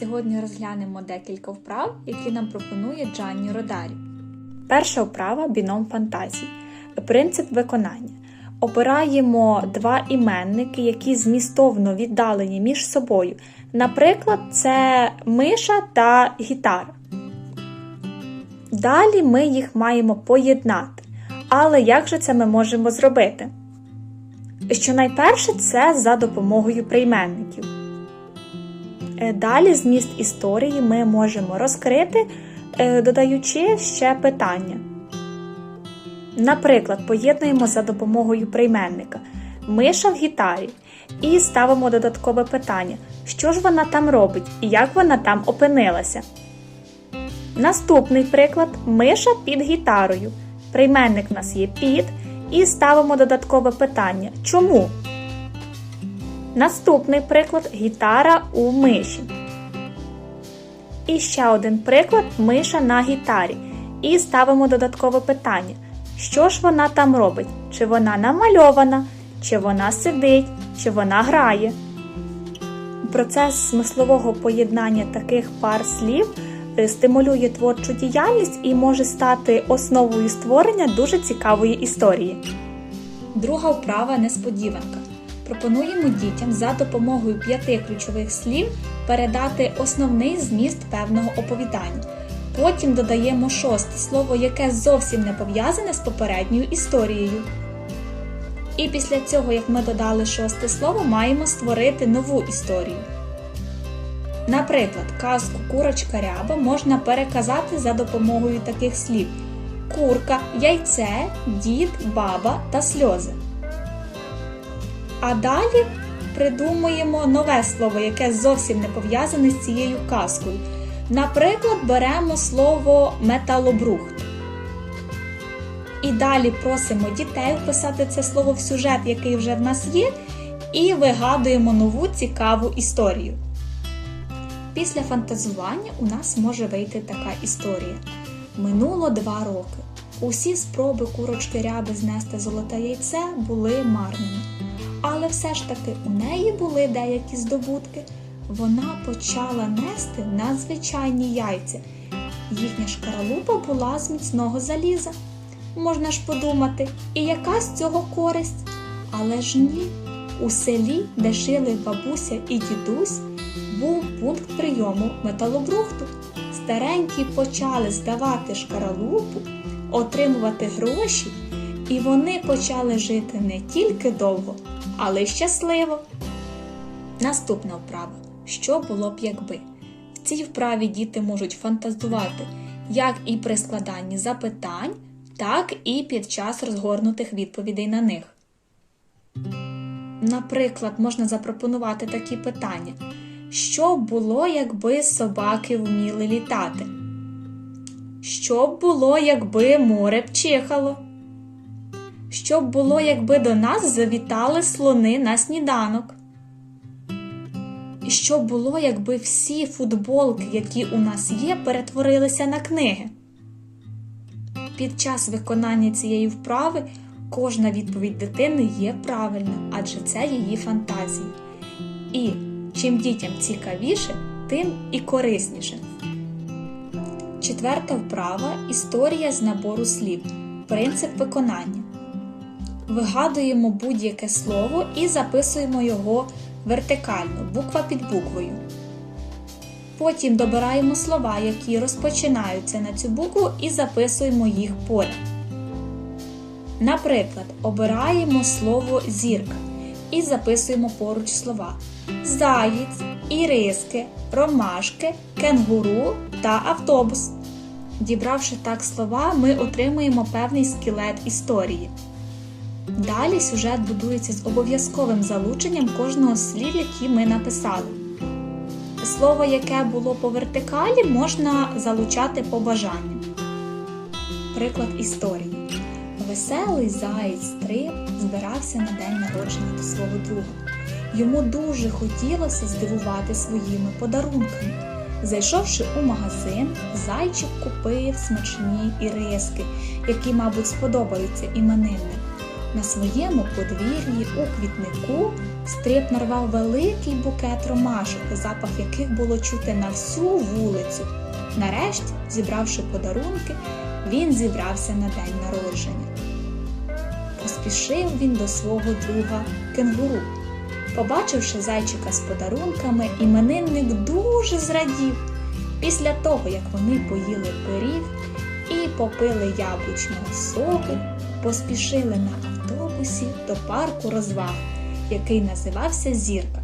Сьогодні розглянемо декілька вправ, які нам пропонує Джанні Родарі. Перша вправа біном фантазій. Принцип виконання. Обираємо два іменники, які змістовно віддалені між собою. Наприклад, це миша та гітара. Далі ми їх маємо поєднати. Але як же це ми можемо зробити? Що найперше це за допомогою прийменників. Е, Далі зміст історії ми можемо розкрити, е, додаючи ще питання. Наприклад, поєднуємо за допомогою прийменника миша в гітарі і ставимо додаткове питання, що ж вона там робить і як вона там опинилася. Наступний приклад миша під гітарою. Прийменник в нас є під, і ставимо додаткове питання чому? Наступний приклад гітара у миші. І ще один приклад миша на гітарі. І ставимо додаткове питання. Що ж вона там робить? Чи вона намальована, чи вона сидить, чи вона грає. Процес смислового поєднання таких пар слів е, стимулює творчу діяльність і може стати основою створення дуже цікавої історії. Друга вправа несподіванка. Пропонуємо дітям за допомогою п'яти ключових слів передати основний зміст певного оповідання. Потім додаємо шосте слово, яке зовсім не пов'язане з попередньою історією. І після цього, як ми додали шосте слово, маємо створити нову історію. Наприклад, казку Курочка ряба можна переказати за допомогою таких слів: курка, яйце, дід, баба та сльози. А далі придумуємо нове слово, яке зовсім не пов'язане з цією казкою. Наприклад, беремо слово металобрухт. І далі просимо дітей вписати це слово в сюжет, який вже в нас є, і вигадуємо нову цікаву історію. Після фантазування у нас може вийти така історія. Минуло два роки. Усі спроби курочки ряби знести золоте яйце були марними. Але все ж таки у неї були деякі здобутки. Вона почала нести надзвичайні яйця. Їхня шкаралупа була з міцного заліза. Можна ж подумати, і яка з цього користь? Але ж ні. У селі, де жили бабуся і дідусь, був пункт прийому металобрухту. Старенькі почали здавати шкаралупу, отримувати гроші, і вони почали жити не тільки довго, але щасливо. Наступна вправа. Що було б якби? В цій вправі діти можуть фантазувати як і при складанні запитань, так і під час розгорнутих відповідей на них. Наприклад, можна запропонувати такі питання: Що було, якби собаки вміли літати? Що б було, якби море б чихало? Що б було, якби до нас завітали слони на сніданок? І що було, якби всі футболки, які у нас є, перетворилися на книги? Під час виконання цієї вправи кожна відповідь дитини є правильна, адже це її фантазії. І чим дітям цікавіше, тим і корисніше. Четверта вправа історія з набору слів. Принцип виконання. Вигадуємо будь-яке слово і записуємо його вертикально, буква під буквою. Потім добираємо слова, які розпочинаються на цю букву, і записуємо їх поряд. Наприклад, обираємо слово зірка і записуємо поруч слова заєць, іриски, ромашки, кенгуру та автобус. Дібравши так слова, ми отримуємо певний скелет історії. Далі сюжет будується з обов'язковим залученням кожного слів, які ми написали. Слово, яке було по вертикалі, можна залучати по бажанню. Приклад історії. Веселий заєць Стрип збирався на день народження до свого друга. Йому дуже хотілося здивувати своїми подарунками. Зайшовши у магазин, зайчик купив смачні іриски, які, мабуть, сподобаються імениннику. На своєму подвір'ї у квітнику Стриб нарвав великий букет ромашок, запах яких було чути на всю вулицю. Нарешті, зібравши подарунки, він зібрався на день народження. Поспішив він до свого друга кенгуру. Побачивши зайчика з подарунками, іменинник дуже зрадів. Після того, як вони поїли пиріг і попили яблучного соку, поспішили на автобусі до парку розваг, який називався Зірка.